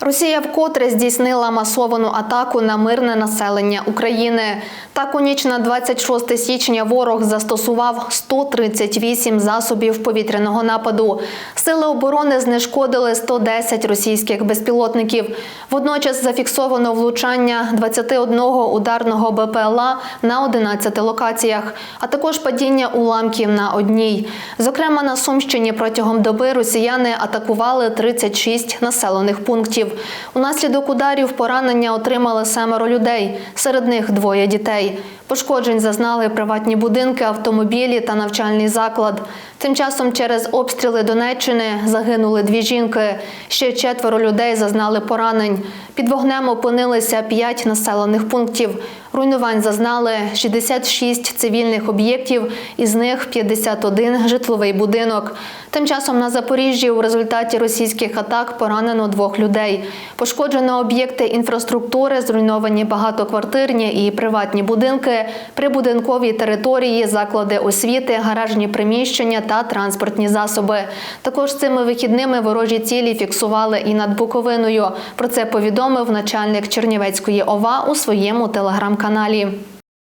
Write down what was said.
Росія вкотре здійснила масовану атаку на мирне населення України. Так, у ніч на 26 січня ворог застосував 138 засобів повітряного нападу. Сили оборони знешкодили 110 російських безпілотників. Водночас зафіксовано влучання 21 ударного БПЛА на 11 локаціях, а також падіння уламків на одній. Зокрема, на Сумщині протягом доби росіяни атакували 36 населених пунктів. Унаслідок ударів поранення отримали семеро людей, серед них двоє дітей. Пошкоджень зазнали приватні будинки, автомобілі та навчальний заклад. Тим часом через обстріли Донеччини загинули дві жінки. Ще четверо людей зазнали поранень. Під вогнем опинилися п'ять населених пунктів. Руйнувань зазнали 66 цивільних об'єктів, із них 51 житловий будинок. Тим часом на Запоріжжі у результаті російських атак поранено двох Пошкоджено об'єкти інфраструктури, зруйновані багатоквартирні і приватні будинки, прибудинкові території, заклади освіти, гаражні приміщення та транспортні засоби. Також цими вихідними ворожі цілі фіксували і над Буковиною. Про це повідомив начальник Чернівецької ОВА у своєму телеграм-каналі.